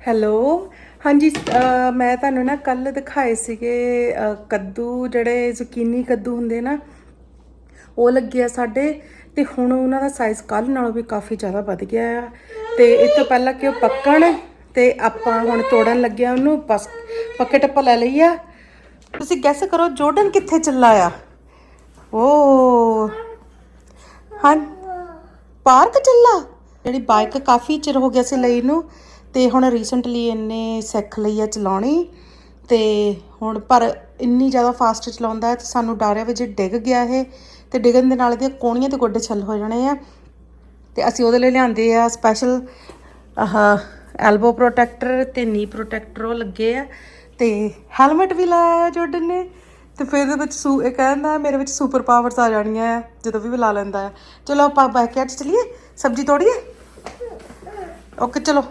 Hello. ਹਾਂਜੀ ਮੈਂ ਤੁਹਾਨੂੰ ਨਾ ਕੱਲ ਦਿਖਾਏ ਸੀਗੇ ਕੱਦੂ, ਜਿਹੜੇ ਜ਼ੁਕੀਨੀ ਕੱਦੂ ਹੁੰਦੇ ਨਾ, ਉਹ ਲੱਗੇ ਆ ਸਾਡੇ, ਤੇ ਹੁਣ ਉਹਨਾਂ ਦਾ ਸਾਈਜ਼ ਕੱਲ ਨਾਲੋਂ ਵੀ ਕਾਫੀ ਜ਼ਿਆਦਾ ਵੱਧ ਗਿਆ ਆ। ਤੇ ਇਸ ਤੋਂ ਪਹਿਲਾਂ ਕਿ ਉਹ ਪੱਕਣ, ਤੇ ਆਪਾਂ ਹੁਣ ਤੋੜਨ ਲੱਗਿਆ ਉਹਨੂੰ, ਬਸ ਪੱਕੇ ਟੱਪਾ ਲੈ ਲਈ ਆ। ਤੁਸੀਂ ਗੈਸ ਕਰੋ ਜੋਰਡਨ ਕਿੱਥੇ ਚੱਲਾ ਆ? ਓ। ਹਾਂ, ਪਾਰਕ ਚੱਲਾ? ਜਿਹੜੀ ਬਾਈਕ ਕਾਫੀ ਚਿਰ ਹੋ ਗਿਆ ਸੀ ਲਈ ਨੂੰ ਤੇ ਹੁਣ ਰੀਸੈਂਟਲੀ ਇਹਨੇ ਸਿੱਖ ਲਈ ਆ ਚਲਾਉਣੀ ਤੇ ਹੁਣ ਪਰ ਇੰਨੀ ਜ਼ਿਆਦਾ ਫਾਸਟ ਚਲਾਉਂਦਾ ਹੈ ਤੇ ਸਾਨੂੰ ਡਰ ਹੈ ਵੀ ਜੇ ਡਿੱਗ ਗਿਆ ਇਹ, ਤੇ ਡਿੱਗਣ ਦੇ ਨਾਲ ਇਹਦੀਆਂ ਕੋਣੀਆਂ ਤੇ ਗੋਡੇ ਛੱਲ ਹੋ ਜਾਣੇ ਆ। ਤੇ ਅਸੀਂ ਉਹਦੇ ਲਈ ਲਿਆਂਦੇ ਆ ਸਪੈਸ਼ਲ ਆਹ ਐਲਬੋ ਪ੍ਰੋਟੈਕਟਰ ਤੇ ਨੀ ਪ੍ਰੋਟੈਕਟਰ ਉਹ ਲੱਗੇ ਆ ਤੇ ਹੈਲਮਟ ਵੀ ਲਾਇਆ ਜੋਰਡਨ ਨੇ ਤੇ ਫਿਰ ਇਹਦੇ ਵਿੱਚ ਸੂ, ਇਹ ਕਹਿੰਦਾ ਮੇਰੇ ਵਿੱਚ ਸੁਪਰ ਪਾਵਰਸ ਆ ਜਾਣੀਆਂ ਆ, ਜਦੋਂ ਵੀ ਲਾ ਲੈਂਦਾ ਹੈ ਚਲੋ ਆਪਾਂ ਬੈਕਯਾਰਡ 'ਚ ਚਲੀਏ, ਸਬਜ਼ੀ ਤੋੜੀਏ? ਓਕੇ ਚਲੋ।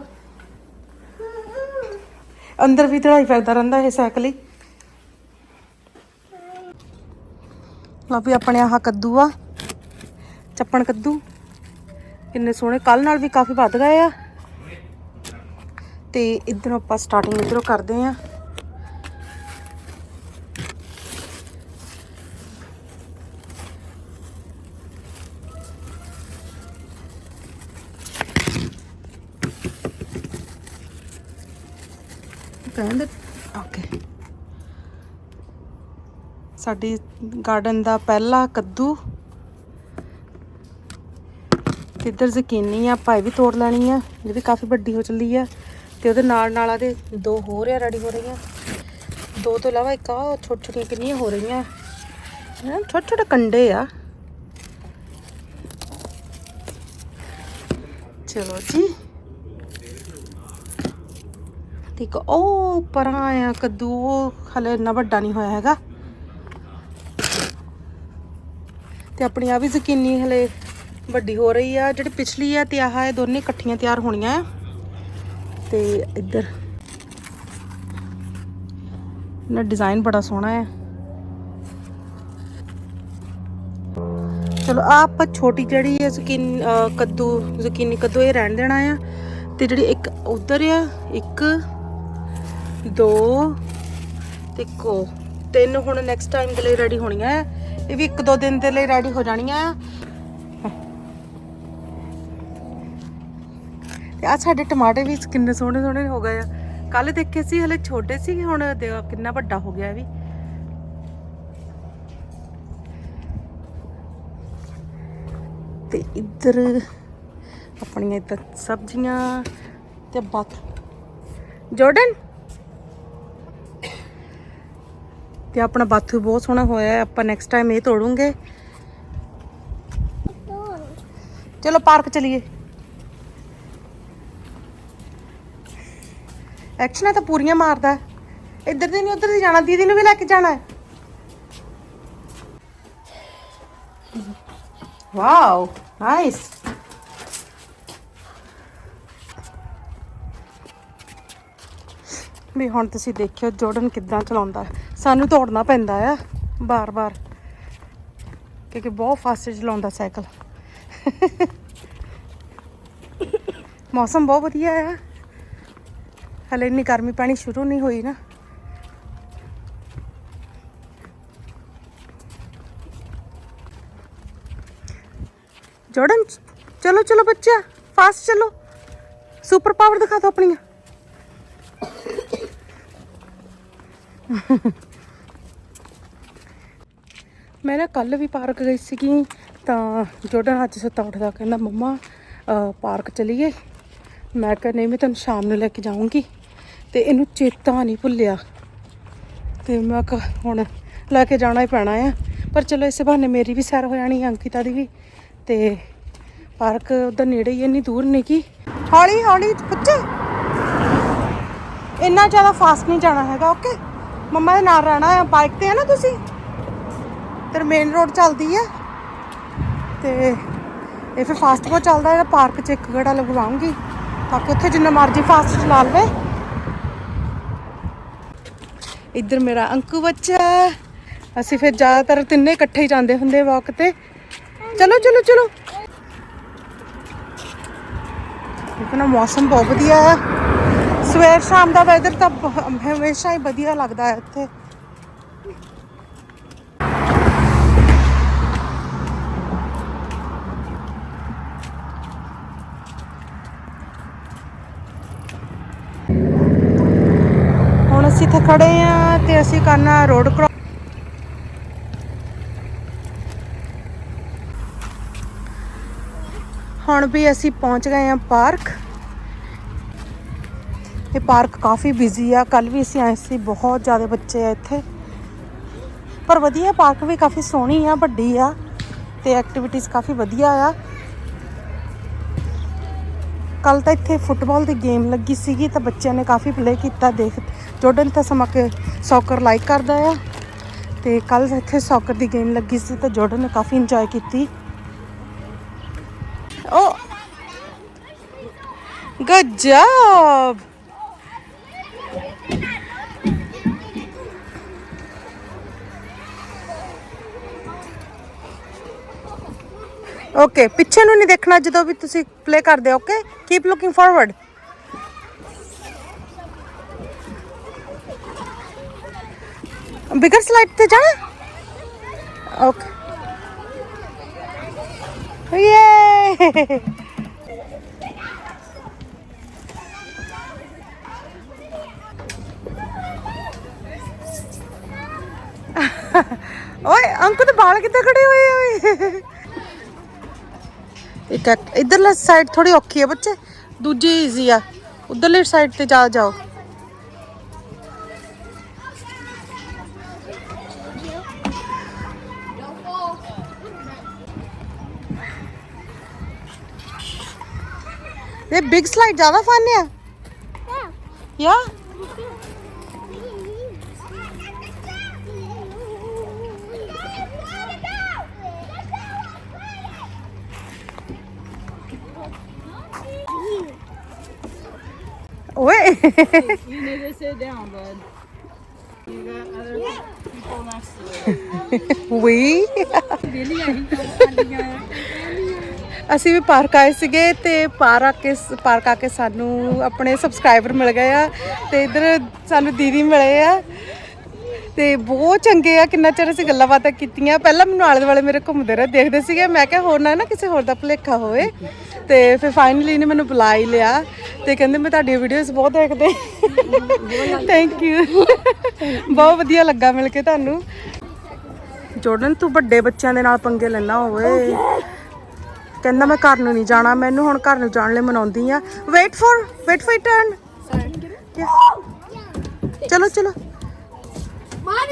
ਅੰਦਰ ਵੀ ਦੜਾਈ ਫਿਰਦਾ ਰਹਿੰਦਾ ਇਹ ਸਾਈਕਲ ਹੀ। ਲਓ ਵੀ ਆਪਣੇ ਆਹ ਕੱਦੂ ਆ, ਚੱਪਣ ਕੱਦੂ। ਕਿੰਨੇ ਸੋਹਣੇ ਕੱਲ ਨਾਲ ਵੀ ਕਾਫੀ ਵੱਧ ਗਏ ਆ। ਤੇ ਇਧਰੋਂ ਆਪਾਂ ਸਟਾਰਟਿੰਗ ਇਧਰੋਂ ਕਰਦੇ ਆ। ਕਹਿੰਦੇ ਓਕੇ ਸਾਡੀ ਗਾਰਡਨ ਦਾ ਪਹਿਲਾ ਕੱਦੂ। ਕਿੱਧਰ ਇੱਧਰ ਜ਼ਕੀਨੀ ਆ, ਭਾਈ ਵੀ ਤੋੜ ਲੈਣੀ ਆ, ਇਹ ਵੀ ਕਾਫੀ ਵੱਡੀ ਹੋ ਚੱਲੀ ਆ। ਤੇ ਉਹਦੇ ਨਾਲ ਨਾਲ ਆਦੇ ਦੋ ਹੋਰ ਆ ਰੈਡੀ ਹੋ ਰਹੀਆਂ। ਦੋ ਤੋਂ ਇਲਾਵਾ ਇੱਕ ਆ ਛੋਟੀ ਛੋਟੀਆਂ ਕਿੰਨੀਆਂ ਹੋ ਰਹੀਆਂ। ਹੈ, ਛੋਟੇ ਛੋਟੇ ਕੰਡੇ ਆ। ਚਲੋ ਜੀ। ਠੀਕ ਆ, ਉਹ ਪਰਾਂ ਆ ਕੱਦੂ ਉਹ ਹਲੇ ਇੰਨਾ ਵੱਡਾ ਨਹੀਂ ਹੋਇਆ ਹੈਗਾ। ਤੇ ਆਪਣੀ ਆ ਵੀ ਜ਼ਕੀਨੀ ਹਲੇ ਵੱਡੀ ਹੋ ਰਹੀ ਆ। ਜਿਹੜੀ ਪਿਛਲੀ ਆ ਤੇ ਆਹ ਇਹ ਦੋਨੇ ਇਕੱਠੀਆਂ ਤਿਆਰ ਹੋਣੀਆਂ ਆ। ਤੇ ਇੱਧਰ ਨਾ ਡਿਜ਼ਾਈਨ ਬੜਾ ਸੋਹਣਾ ਹੈ ਚਲੋ ਆਹ ਆਪਾਂ ਛੋਟੀ ਜਿਹੜੀ ਹੈ ਜ਼ਕੀਨ ਕੱਦੂ ਜ਼ਕੀਨੀ ਕੱਦੂ ਇਹ ਰਹਿਣ ਦੇਣਾ ਆ। ਤੇ ਜਿਹੜੀ ਇੱਕ ਉਧਰ ਆ ਇੱਕ ਦੋ ਤੇ ਕੋ ਤਿੰਨ ਹੁਣ ਨੈਕਸਟ ਟਾਈਮ ਦੇ ਲਈ ਰੈਡੀ ਹੋਣੀਆਂ ਆ ਇਹ ਵੀ ਇੱਕ ਦੋ ਦਿਨ ਦੇ ਲਈ ਰੈਡੀ ਹੋ ਜਾਣੀਆਂ ਆ ਤੇ ਆ ਸਾਡੇ ਟਮਾਟਰ ਵੀ ਕਿੰਨੇ ਸੋਹਣੇ ਸੋਹਣੇ ਹੋ ਗਏ ਆ। ਕੱਲ ਦੇਖੇ ਸੀ, ਹਲੇ ਛੋਟੇ ਸੀ ਹੁਣ ਦੇਖੋ ਕਿੰਨਾ ਵੱਡਾ ਹੋ ਗਿਆ ਇਹ ਵੀ। ਤੇ ਇੱਧਰ ਆਪਣੀਆਂ ਇੱਧਰ ਸਬਜ਼ੀਆਂ ਤੇ ਬਾਤ ਜੋਰਡਨ? ਤੇ ਆਪਣਾ ਬਾਥੂ ਬਹੁਤ ਸੋਹਣਾ ਹੋਇਆ ਹੈ। ਆਪਾਂ ਨੈਕਸਟ ਟਾਈਮ ਇਹ ਤੋੜੂਗੇ। ਚਲੋ ਪਾਰਕ ਚਲੀਏ। ਐਕਸ਼ਨਾਂ ਤਾਂ ਪੂਰੀਆਂ ਮਾਰਦਾ ਇੱਧਰ ਦੀ ਨਹੀਂ, ਉੱਧਰ ਦੀ ਜਾਣਾ, ਦੀਦੀ ਨੂੰ ਵੀ ਲੈ ਕੇ ਜਾਣਾ ਹੈ। ਵਾਓ ਨਾਈਸ ਵੀ ਹੁਣ ਤੁਸੀਂ ਦੇਖਿਓ ਜੋਰਡਨ ਕਿੱਦਾਂ ਚਲਾਉਂਦਾ ਹੈ। ਸਾਨੂੰ ਤੋੜਨਾ ਪੈਂਦਾ ਆ ਬਾਰ-ਬਾਰ ਕਿਉਂਕਿ ਬਹੁਤ ਫਾਸਟ ਚਲਾਉਂਦਾ ਸਾਈਕਲ। ਮੌਸਮ ਬਹੁਤ ਵਧੀਆ ਆ। ਹਲੇ ਇੰਨੀ ਗਰਮੀ ਪੈਣੀ ਸ਼ੁਰੂ ਨਹੀਂ ਹੋਈ ਨਾ। ਜੋਰਡਨ ਚਲੋ ਚਲੋ ਬੱਚਾ ਫਾਸਟ ਚਲੋ। ਸੁਪਰ ਪਾਵਰ ਦਿਖਾ ਦਿਓ ਆਪਣੀਆਂ। ਮੈਂ ਨਾ ਕੱਲ ਵੀ ਪਾਰਕ ਗਈ ਸੀਗੀ, ਤਾਂ ਜੋਰਡਨ ਅੱਜ ਸੁੱਤਾ ਉੱਠਦਾ ਕਹਿੰਦਾ, ਮੰਮਾ ਪਾਰਕ ਚਲੀਏ? ਮੈਂ ਕਿਹਾ, ਨਹੀਂ, ਮੈਂ ਤੁਹਾਨੂੰ ਸ਼ਾਮ ਨੂੰ ਲੈ ਕੇ ਜਾਊਂਗੀ ਤੇ ਇਹਨੂੰ ਚੇਤਾ ਨਹੀਂ ਭੁੱਲਿਆ ਤੇ ਮੈਂ ਕਿਹਾ, ਹੁਣ ਲੈ ਕੇ ਜਾਣਾ ਹੀ ਪੈਣਾ ਆ। ਪਰ ਚਲੋ, ਇਸੇ ਬਹਾਨੇ ਮੇਰੀ ਵੀ ਸੈਰ ਹੋ ਜਾਣੀ ਅੰਕਿਤਾ ਦੀ ਵੀ ਤੇ ਪਾਰਕ ਉਧਰ ਨੇੜੇ ਹੀ ਇੰਨੀ ਦੂਰ ਨਹੀਂ ਕੀ ਹੌਲੀ ਹੌਲੀ ਬੱਚੇ ਇੰਨਾ ਜ਼ਿਆਦਾ ਫਾਸਟ ਨਹੀਂ ਜਾਣਾ ਹੈਗਾ ਓਕੇ ਮੰਮਾ ਦੇ ਨਾਲ ਰਹਿਣਾ ਆ ਬਾਈਕ ਤੇ ਆ ਨਾ ਤੁਸੀਂ? ਤੇ ਮੇਨ ਰੋਡ ਚੱਲਦੀ ਹੈ ਤੇ ਇਹ ਫਿਰ ਫਾਸਟ ਬਹੁਤ ਚੱਲਦਾ ਹੈ ਪਾਰਕ 'ਚ ਇੱਕ ਗੜਾ ਲਗਵਾਉਂਗੀ ਤਾਂ ਕਿ ਉੱਥੇ ਜਿੰਨਾ ਮਰਜ਼ੀ ਫਾਸਟ ਚਲਾ ਲਵੇ। ਇੱਧਰ ਮੇਰਾ ਅੰਕੂ ਬੱਚਾ ਅਸੀਂ ਫਿਰ ਜ਼ਿਆਦਾਤਰ ਤਿੰਨੇ ਇਕੱਠੇ ਹੀ ਜਾਂਦੇ ਹੁੰਦੇ ਵਾਕ ਤੇ। ਚਲੋ ਚਲੋ ਚਲੋ। ਦੇਖੋ ਨਾ, ਮੌਸਮ ਬਹੁਤ ਵਧੀਆ ਹੈ। ਸਵੇਰ ਸ਼ਾਮ ਦਾ ਵੈਦਰ ਤਾਂ ਬ- ਹਮੇਸ਼ਾ ਹੀ ਵਧੀਆ ਲੱਗਦਾ ਹੈ ਇੱਥੇ ਹੁਣ ਅਸੀਂ ਇੱਥੇ ਖੜੇ ਆ ਤੇ ਅਸੀਂ ਕਰਨਾ ਰੋਡ ਕ੍ਰੋਸ ਹੁਣ ਵੀ ਅਸੀਂ ਪਹੁੰਚ ਗਏ ਆ ਪਾਰਕ। ਇਹ ਪਾਰਕ ਕਾਫੀ ਬਿਜ਼ੀ ਆ। ਕੱਲ ਵੀ ਅਸੀਂ ਆਏ ਸੀ, ਬਹੁਤ ਜ਼ਿਆਦਾ ਬੱਚੇ ਆ ਇੱਥੇ। ਪਰ ਵਧੀਆ ਪਾਰਕ ਵੀ ਕਾਫੀ ਸੋਹਣੀ ਆ, ਵੱਡੀ ਆ ਤੇ ਐਕਟੀਵਿਟੀਜ਼ ਕਾਫੀ ਵਧੀਆ ਆ। ਕੱਲ ਤਾਂ ਇੱਥੇ ਫੁੱਟਬਾਲ ਦੀ ਗੇਮ ਲੱਗੀ ਸੀਗੀ ਤਾਂ ਬੱਚਿਆਂ ਨੇ ਕਾਫੀ ਪਲੇ ਕੀਤਾ। ਦੇਖ, ਜੋਰਡਨ ਤਾਂ ਸਮਾਂ ਕੇ ਸੌਕਰ ਲਾਈਕ ਕਰਦਾ ਆ ਤੇ ਕੱਲ ਇੱਥੇ ਸੌਕਰ ਦੀ ਗੇਮ ਲੱਗੀ ਸੀ ਤਾਂ ਜੋਰਡਨ ਨੇ ਕਾਫੀ ਇੰਜੋਏ ਕੀਤੀ। ਓ ਗੁੱਡ ਜੌਬ ਓਕੇ ਪਿੱਛੇ ਨੂੰ ਨਹੀਂ ਦੇਖਣਾ ਜਦੋਂ ਵੀ ਤੁਸੀਂ ਪਲੇ ਕਰਦੇ okay keep looking forward bigger slide ਤੇ ਜਾਣਾ ਓਕੇ ਯੇ ਓਏ ਅੰਕੂ ਦੇ ਵਾਲ ਕਿੱਦਾਂ ਖੜੇ ਹੋਏ ਆ ਓਏ ਇੱਕ ਐਕ- ਇੱਧਰਲਾ ਸਾਈਡ ਥੋੜੀ ਔਖੀ ਹੈ ਬੱਚੇ ਦੂਜੀ ਈਜ਼ੀ ਆ ਉਧਰਲੀ ਸਾਈਡ ਤੇ ਜਾ ਜਾਓ ਇਹ ਬਿਗ ਸਲਾਈਡ ਜ਼ਿਆਦਾ ਫਨ ਆ ਯਾ ਓਏ। You need to sit down, bud. You got other people next to you. We Really, I think ਅਸੀਂ ਵੀ ਪਾਰਕ ਆਏ ਸੀਗੇ ਤੇ ਪਾਰ ਆ ਕੇ ਪਾਰਕ ਆ ਕੇ ਸਾਨੂੰ ਆਪਣੇ ਸਬਸਕ੍ਰਾਈਬਰ ਮਿਲ ਗਏ ਆ ਤੇ ਇਧਰ ਸਾਨੂੰ ਦੀਦੀ ਮਿਲੇ ਆ। ਤੇ ਬਹੁਤ ਚੰਗੇ ਆ ਕਿੰਨਾ ਚਿਰ ਅਸੀਂ ਗੱਲਾਂ ਬਾਤਾਂ ਕੀਤੀਆਂ। ਪਹਿਲਾਂ ਮੈਨੂੰ ਆਲੇ ਦੁਆਲੇ ਮੇਰੇ ਘੁੰਮਦੇ ਰਹੇ ਦੇਖਦੇ ਸੀਗੇ। ਮੈਂ ਕਿਹਾ ਹੋਰ ਨਾ ਨਾ ਕਿਸੇ ਹੋਰ ਦਾ ਭੁਲੇਖਾ ਹੋਵੇ। ਤੇ ਫਿਰ ਫਾਈਨਲੀ ਇਹਨੇ ਮੈਨੂੰ ਬੁਲਾ ਹੀ ਲਿਆ। ਤੇ ਕਹਿੰਦੇ ਮੈਂ ਤੁਹਾਡੀਆਂ ਵੀਡੀਓਜ਼ ਬਹੁਤ ਦੇਖਦੇ। ਥੈਂਕ ਯੂ ਬਹੁਤ ਵਧੀਆ ਲੱਗਾ ਮਿਲ ਕੇ ਤੁਹਾਨੂੰ। ਜੋਰਡਨ ਤੂੰ ਵੱਡੇ ਬੱਚਿਆਂ ਦੇ ਨਾਲ ਪੰਗੇ ਲੈਣਾ ਹੋਵੇ। ਕਹਿੰਦਾ ਮੈਂ ਘਰ ਨੂੰ ਨਹੀਂ ਜਾਣਾ ਮੈਨੂੰ ਹੁਣ ਘਰ ਨੂੰ ਜਾਣ ਲਈ ਮਨਾਉਂਦੀ ਆ। Wait for wait for turn ਚਲੋ ਚਲੋ।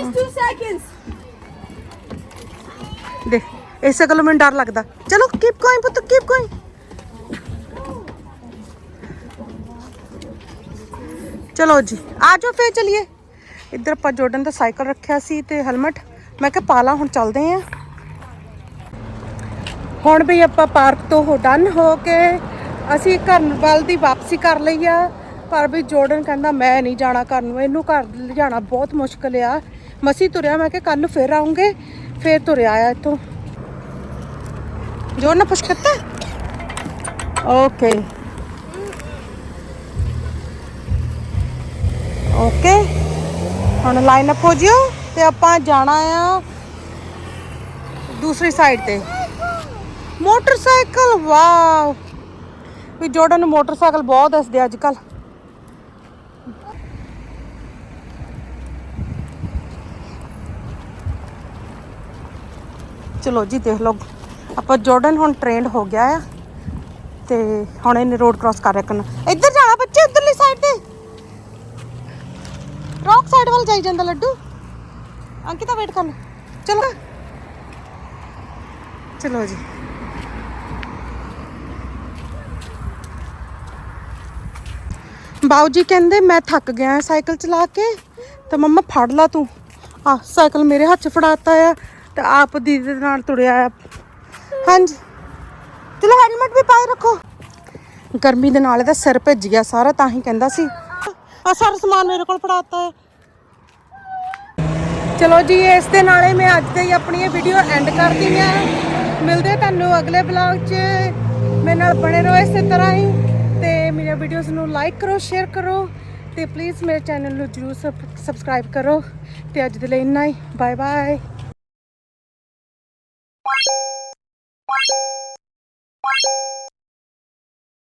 Is two seconds. ਦੇਖ ਇਸੇ ਗੱਲੋਂ ਮੈਨੂੰ ਡਰ ਲੱਗਦਾ। ਚਲੋ ਕੀਪ ਗੋਇੰਗ ਪੁੱਤ ਕੀਪ ਗੋਇੰਗ ਚਲੋ ਜੀ, ਆ ਜਾਓ ਫੇਰ ਚਲਿਏ। ਇੱਧਰ ਆਪਾਂ ਜੋਰਡਨ ਦਾ ਸਾਈਕਲ ਰੱਖਿਆ ਸੀ ਤੇ ਹੈਲਮਟ। ਮੈਂ ਕਿਹਾ ਪਾ ਲਾ ਹੁਣ ਚੱਲਦੇ ਆਂ। ਹੁਣ ਵੀ ਆਪਾਂ ਪਾਰਕ ਤੋਂ ਹੋ ਡਨ ਹੋ ਕੇ ਅਸੀਂ ਘਰ ਵੱਲ ਦੀ ਵਾਪਸੀ ਕਰ ਲਈ ਆ। ਪਰ ਵੀ ਜੋਰਡਨ ਕਹਿੰਦਾ, ਮੈਂ ਨਹੀਂ ਜਾਣਾ ਘਰ ਨੂੰ। ਇਹਨੂੰ ਘਰ ਲਿਜਾਣਾ ਬਹੁਤ ਮੁਸ਼ਕਲ ਆ। ਮਸੀ ਤੁਰਿਆ, ਮੈਂ ਕਿ ਕੱਲ ਨੂੰ ਫੇਰ ਆਉਂਗੇ। ਫੇਰ ਤੁਰਿਆ ਆ ਇੱਥੋਂ। ਜੋਰ ਨਾ ਪੁਸ਼ ਕਰਤਾ ਓਕੇ। ਓਕੇ ਹੁਣ ਲਾਈਨ ਅਪ ਹੋ ਜਿਓ ਤੇ ਆਪਾਂ ਜਾਣਾ ਆ ਦੂਸਰੀ ਸਾਈਡ ਤੇ। Motorcycle, wow. ਵੀ ਜੋੜਨ ਨੂੰ ਮੋਟਰਸਾਈਕਲ ਬਹੁਤ ਦੱਸਦੇ ਅੱਜ ਕੱਲ ਚਲੋ ਜੀ ਦੇਖ ਲਓ। ਆਪਾਂ ਜੋਰਡਨ ਹੁਣ ਟ੍ਰੇਨਡ ਹੋ ਗਿਆ ਆ। ਤੇ ਹੁਣ ਇਹਨੇ ਰੋਡ ਕ੍ਰਾਸ ਕਰ ਰੱਖਣਾ। ਇੱਧਰ ਜਾਣਾ ਬੱਚੇ, ਉਧਰਲੀ ਸਾਈਡ ਤੇ। ਰੌਕ ਜਾਂਦਾ ਲੱਡੂ? ਅੰਕਿਤਾ ਵੇਟ ਕਰ ਚਲੋ ਚਲੋ ਜੀ। ਬਾਊ ਜੀ ਕਹਿੰਦੇ, ਮੈਂ ਥੱਕ ਗਿਆ ਸਾਈਕਲ ਚਲਾ ਕੇ, ਤੇ ਮੰਮਾ ਫੜ ਲਾ ਤੂੰ। ਆ, ਸਾਈਕਲ ਮੇਰੇ ਹੱਥ 'ਚ ਫੜਾਤਾ ਆ, ਤੇ ਆਪ ਦੀਦੀ ਦੇ ਨਾਲ ਤੁਰਿਆ ਆ। ਹਾਂਜੀ। ਚਲੋ ਹੈਲਮਟ ਵੀ ਪਾਏ ਰੱਖੋ। ਗਰਮੀ ਦੇ ਨਾਲ ਇਹਦਾ ਸਿਰ ਭਿੱਜ ਗਿਆ ਸਾਰਾ, ਤਾਂ ਹੀ ਕਹਿੰਦਾ ਸੀ। ਆ, ਸਾਰਾ ਸਮਾਨ ਮੇਰੇ ਕੋਲ ਫੜਾਤਾ ਹੈ ਚਲੋ ਜੀ, ਇਸ ਦੇ ਨਾਲੇ ਮੈਂ ਅੱਜ ਦੀ ਆਪਣੀ ਇਹ ਵੀਡੀਓ ਐਂਡ ਕਰਦੀ ਆ ਮਿਲਦੇ ਤੁਹਾਨੂੰ ਅਗਲੇ ਬਲੌਗ 'ਚ। ਮੇਰੇ ਨਾਲ ਬਣੇ ਰਹੋ ਇਸੇ ਤਰ੍ਹਾਂ ਹੀ। ਤੇ ਮੇਰੀਆਂ ਵੀਡੀਓਜ਼ ਨੂੰ ਲਾਈਕ ਕਰੋ ਸ਼ੇਅਰ ਕਰੋ। ਤੇ ਪਲੀਜ਼ ਮੇਰੇ ਚੈਨਲ ਨੂੰ ਜਰੂਰ ਸਬਸਕ੍ਰਾਈਬ ਕਰੋ। ਤੇ ਅੱਜ ਦੇ ਲਈ ਇੰਨਾ ਹੀ। Bye bye